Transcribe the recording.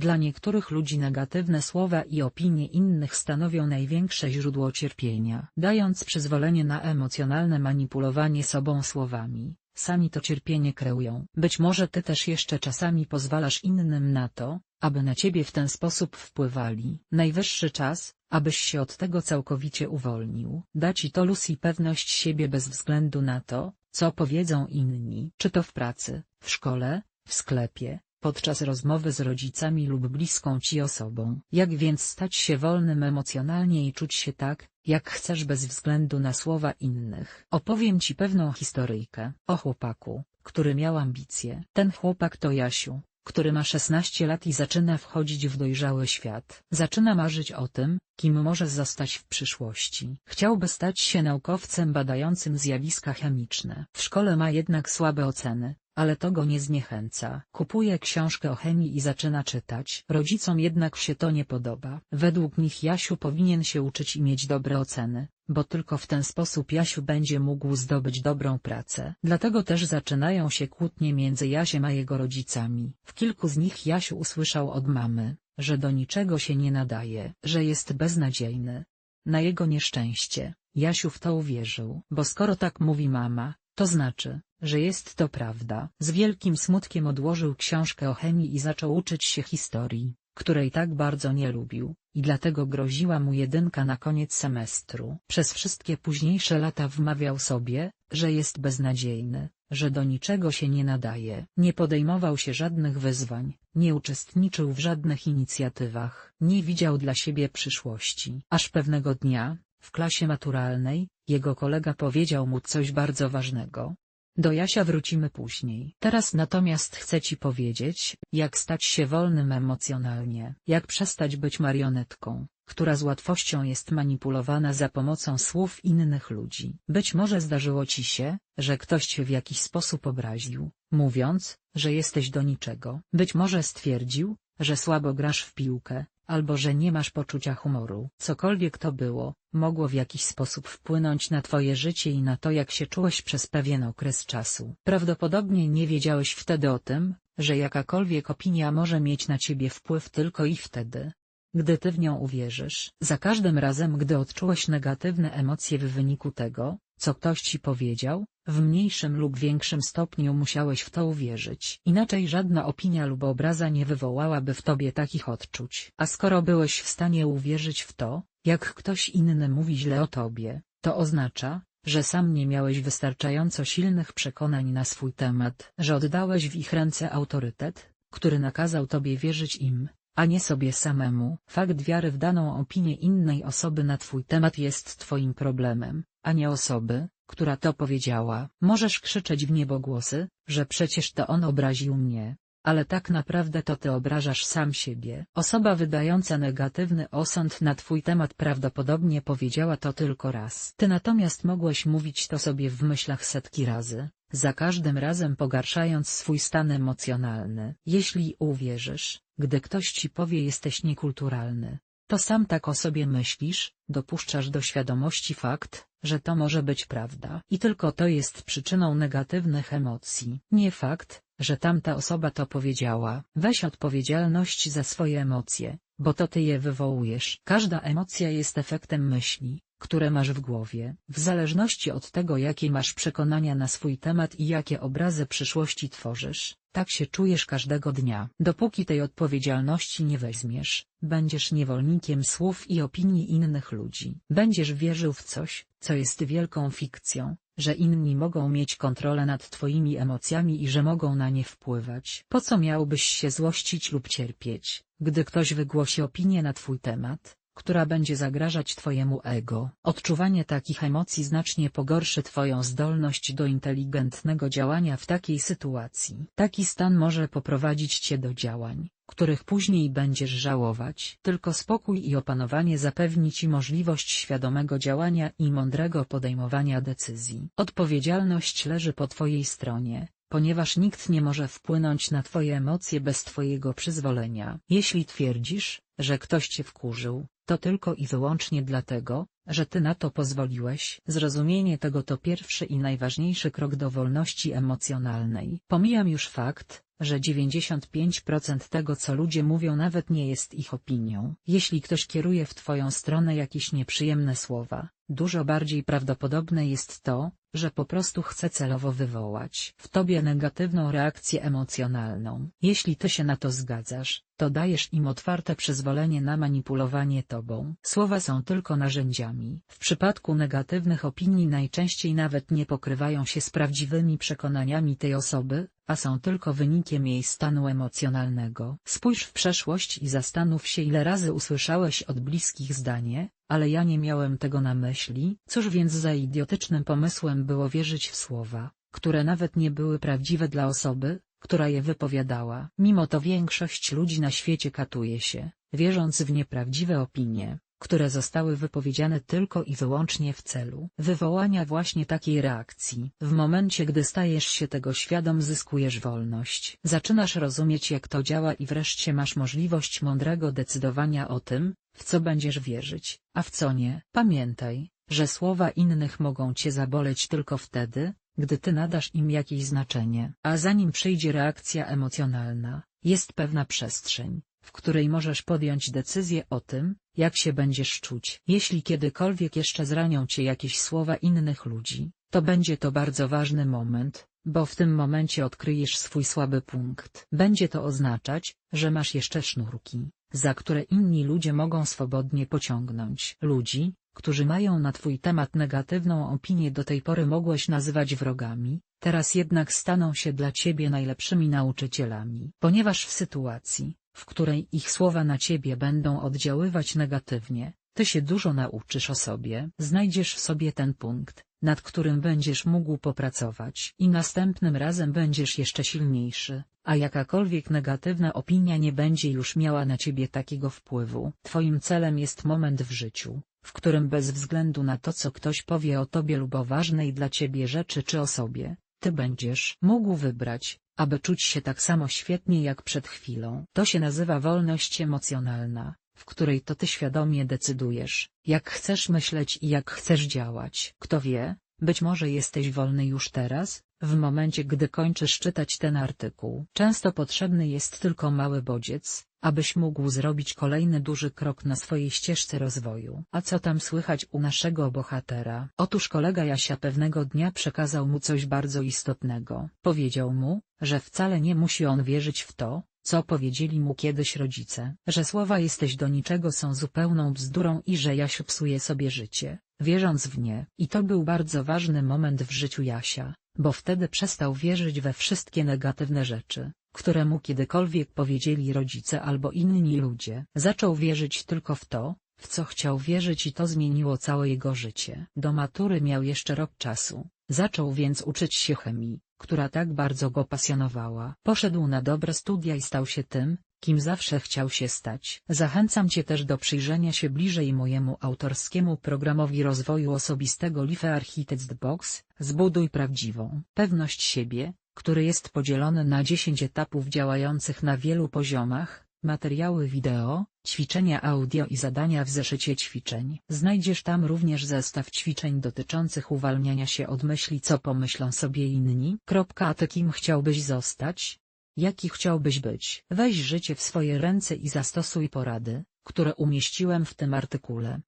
Dla niektórych ludzi negatywne słowa i opinie innych stanowią największe źródło cierpienia. Dając przyzwolenie na emocjonalne manipulowanie sobą słowami, sami to cierpienie kreują. Być może ty też jeszcze czasami pozwalasz innym na to, aby na ciebie w ten sposób wpływali. Najwyższy czas, abyś się od tego całkowicie uwolnił. Da ci to luz i pewność siebie bez względu na to, co powiedzą inni. Czy to w pracy, w szkole, w sklepie, podczas rozmowy z rodzicami lub bliską ci osobą. Jak więc stać się wolnym emocjonalnie i czuć się tak, jak chcesz bez względu na słowa innych. Opowiem ci pewną historyjkę o chłopaku, który miał ambicje. Ten chłopak to Jasiu, który ma 16 lat i zaczyna wchodzić w dojrzały świat. Zaczyna marzyć o tym, kim może zostać w przyszłości. Chciałby stać się naukowcem badającym zjawiska chemiczne. W szkole ma jednak słabe oceny, ale to go nie zniechęca. Kupuje książkę o chemii i zaczyna czytać. Rodzicom jednak się to nie podoba. Według nich Jasiu powinien się uczyć i mieć dobre oceny, bo tylko w ten sposób Jasiu będzie mógł zdobyć dobrą pracę. Dlatego też zaczynają się kłótnie między Jasiem a jego rodzicami. W kilku z nich Jasiu usłyszał od mamy, że do niczego się nie nadaje, że jest beznadziejny. Na jego nieszczęście, Jasiu w to uwierzył, bo skoro tak mówi mama, to znaczy, że jest to prawda. Z wielkim smutkiem odłożył książkę o chemii i zaczął uczyć się historii, której tak bardzo nie lubił, i dlatego groziła mu jedynka na koniec semestru. Przez wszystkie późniejsze lata wmawiał sobie, że jest beznadziejny, że do niczego się nie nadaje. Nie podejmował się żadnych wyzwań, nie uczestniczył w żadnych inicjatywach, nie widział dla siebie przyszłości. Aż pewnego dnia, w klasie maturalnej, jego kolega powiedział mu coś bardzo ważnego. Do Jasia wrócimy później. Teraz natomiast chcę ci powiedzieć, jak stać się wolnym emocjonalnie, jak przestać być marionetką, która z łatwością jest manipulowana za pomocą słów innych ludzi. Być może zdarzyło ci się, że ktoś cię w jakiś sposób obraził, mówiąc, że jesteś do niczego. Być może stwierdził, że słabo grasz w piłkę, albo że nie masz poczucia humoru. Cokolwiek to było, mogło w jakiś sposób wpłynąć na twoje życie i na to jak się czułeś przez pewien okres czasu. Prawdopodobnie nie wiedziałeś wtedy o tym, że jakakolwiek opinia może mieć na ciebie wpływ tylko i wtedy, gdy ty w nią uwierzysz. Za każdym razem gdy odczułeś negatywne emocje w wyniku tego, co ktoś ci powiedział, w mniejszym lub większym stopniu musiałeś w to uwierzyć. Inaczej żadna opinia lub obraza nie wywołałaby w tobie takich odczuć. A skoro byłeś w stanie uwierzyć w to, jak ktoś inny mówi źle o tobie, to oznacza, że sam nie miałeś wystarczająco silnych przekonań na swój temat, że oddałeś w ich ręce autorytet, który nakazał tobie wierzyć im, a nie sobie samemu. Fakt wiary w daną opinię innej osoby na twój temat jest twoim problemem, a nie osoby, która to powiedziała. Możesz krzyczeć w niebogłosy, że przecież to on obraził mnie, ale tak naprawdę to ty obrażasz sam siebie. Osoba wydająca negatywny osąd na twój temat prawdopodobnie powiedziała to tylko raz. Ty natomiast mogłeś mówić to sobie w myślach setki razy, za każdym razem pogarszając swój stan emocjonalny. Jeśli uwierzysz, gdy ktoś ci powie jesteś niekulturalny, to sam tak o sobie myślisz, dopuszczasz do świadomości fakt, że to może być prawda. I tylko to jest przyczyną negatywnych emocji. Nie fakt, że tamta osoba to powiedziała. Weź odpowiedzialność za swoje emocje, bo to ty je wywołujesz. Każda emocja jest efektem myśli, które masz w głowie. W zależności od tego jakie masz przekonania na swój temat i jakie obrazy przyszłości tworzysz, tak się czujesz każdego dnia. Dopóki tej odpowiedzialności nie weźmiesz, będziesz niewolnikiem słów i opinii innych ludzi. Będziesz wierzył w coś, co jest wielką fikcją, że inni mogą mieć kontrolę nad twoimi emocjami i że mogą na nie wpływać. Po co miałbyś się złościć lub cierpieć, gdy ktoś wygłosi opinię na twój temat? Która będzie zagrażać Twojemu ego. Odczuwanie takich emocji znacznie pogorszy Twoją zdolność do inteligentnego działania w takiej sytuacji. Taki stan może poprowadzić Cię do działań, których później będziesz żałować. Tylko spokój i opanowanie zapewni Ci możliwość świadomego działania i mądrego podejmowania decyzji. Odpowiedzialność leży po Twojej stronie, ponieważ nikt nie może wpłynąć na Twoje emocje bez Twojego przyzwolenia. Jeśli twierdzisz, że ktoś Cię wkurzył, to tylko i wyłącznie dlatego, że Ty na to pozwoliłeś. Zrozumienie tego to pierwszy i najważniejszy krok do wolności emocjonalnej. Pomijam już fakt, że 95% tego co ludzie mówią nawet nie jest ich opinią. Jeśli ktoś kieruje w twoją stronę jakieś nieprzyjemne słowa, dużo bardziej prawdopodobne jest to, że po prostu chce celowo wywołać w tobie negatywną reakcję emocjonalną. Jeśli ty się na to zgadzasz, to dajesz im otwarte przyzwolenie na manipulowanie tobą. Słowa są tylko narzędziami. W przypadku negatywnych opinii najczęściej nawet nie pokrywają się z prawdziwymi przekonaniami tej osoby, a są tylko wynikiem jej stanu emocjonalnego. Spójrz w przeszłość i zastanów się ile razy usłyszałeś od bliskich zdanie, ale ja nie miałem tego na myśli. Cóż więc za idiotycznym pomysłem było wierzyć w słowa, które nawet nie były prawdziwe dla osoby, która je wypowiadała. Mimo to większość ludzi na świecie katuje się, wierząc w nieprawdziwe opinie, które zostały wypowiedziane tylko i wyłącznie w celu wywołania właśnie takiej reakcji. W momencie gdy stajesz się tego świadom zyskujesz wolność. Zaczynasz rozumieć jak to działa i wreszcie masz możliwość mądrego decydowania o tym, w co będziesz wierzyć, a w co nie. Pamiętaj, że słowa innych mogą cię zaboleć tylko wtedy, gdy ty nadasz im jakieś znaczenie. A zanim przyjdzie reakcja emocjonalna, jest pewna przestrzeń, w której możesz podjąć decyzję o tym, jak się będziesz czuć. Jeśli kiedykolwiek jeszcze zranią cię jakieś słowa innych ludzi, to będzie to bardzo ważny moment, bo w tym momencie odkryjesz swój słaby punkt. Będzie to oznaczać, że masz jeszcze sznurki, za które inni ludzie mogą swobodnie pociągnąć. Ludzi, którzy mają na twój temat negatywną opinię do tej pory mogłeś nazywać wrogami, teraz jednak staną się dla ciebie najlepszymi nauczycielami. Ponieważ w sytuacji, w której ich słowa na ciebie będą oddziaływać negatywnie, ty się dużo nauczysz o sobie. Znajdziesz w sobie ten punkt, nad którym będziesz mógł popracować i następnym razem będziesz jeszcze silniejszy, a jakakolwiek negatywna opinia nie będzie już miała na ciebie takiego wpływu. Twoim celem jest moment w życiu, w którym bez względu na to co ktoś powie o tobie lub o ważnej dla ciebie rzeczy czy osobie, ty będziesz mógł wybrać, aby czuć się tak samo świetnie jak przed chwilą. To się nazywa wolność emocjonalna, w której to ty świadomie decydujesz, jak chcesz myśleć i jak chcesz działać. Kto wie, być może jesteś wolny już teraz, w momencie gdy kończysz czytać ten artykuł. Często potrzebny jest tylko mały bodziec, abyś mógł zrobić kolejny duży krok na swojej ścieżce rozwoju. A co tam słychać u naszego bohatera? Otóż kolega Jasia pewnego dnia przekazał mu coś bardzo istotnego. Powiedział mu, że wcale nie musi on wierzyć w to, co powiedzieli mu kiedyś rodzice, że słowa jesteś do niczego są zupełną bzdurą i że Jasiu psuje sobie życie, wierząc w nie. I to był bardzo ważny moment w życiu Jasia, bo wtedy przestał wierzyć we wszystkie negatywne rzeczy, które mu kiedykolwiek powiedzieli rodzice albo inni ludzie. Zaczął wierzyć tylko w to, w co chciał wierzyć i to zmieniło całe jego życie. Do matury miał jeszcze rok czasu, zaczął więc uczyć się chemii, która tak bardzo go pasjonowała. Poszedł na dobre studia i stał się tym, kim zawsze chciał się stać. Zachęcam Cię też do przyjrzenia się bliżej mojemu autorskiemu programowi rozwoju osobistego Life Architects Box, zbuduj prawdziwą pewność siebie, który jest podzielony na 10 etapów działających na wielu poziomach, materiały wideo, ćwiczenia audio i zadania w zeszycie ćwiczeń. Znajdziesz tam również zestaw ćwiczeń dotyczących uwalniania się od myśli co pomyślą sobie inni. A ty kim chciałbyś zostać? Jaki chciałbyś być? Weź życie w swoje ręce i zastosuj porady, które umieściłem w tym artykule.